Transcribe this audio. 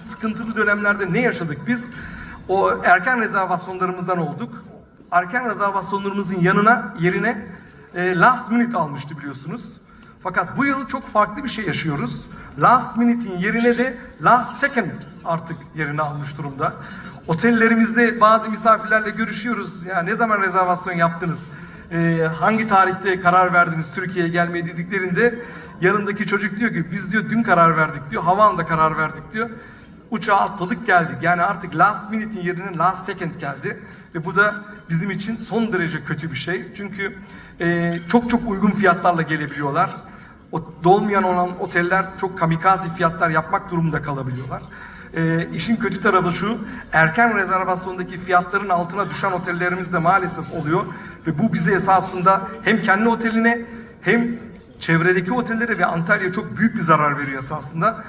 sıkıntılı dönemlerde ne yaşadık biz? O erken rezervasyonlarımızdan olduk. Erken rezervasyonlarımızın yanına yerine e, last minute almıştı biliyorsunuz. Fakat bu yıl çok farklı bir şey yaşıyoruz. Last minute'in yerine de last second artık yerini almış durumda. Otellerimizde bazı misafirlerle görüşüyoruz. Ya ne zaman rezervasyon yaptınız? Ee, hangi tarihte karar verdiniz Türkiye'ye gelmeye dediklerinde yanındaki çocuk diyor ki biz diyor dün karar verdik diyor. Havanda karar verdik diyor. Uçağa atladık geldik. Yani artık last minute'in yerine last second geldi. Ve bu da bizim için son derece kötü bir şey. Çünkü e, çok çok uygun fiyatlarla gelebiliyorlar. O, dolmayan olan oteller çok kamikaze fiyatlar yapmak durumunda kalabiliyorlar. E, işin kötü tarafı şu, erken rezervasyondaki fiyatların altına düşen otellerimiz de maalesef oluyor. Ve bu bize esasında hem kendi oteline hem çevredeki otellere ve Antalya'ya çok büyük bir zarar veriyor esasında.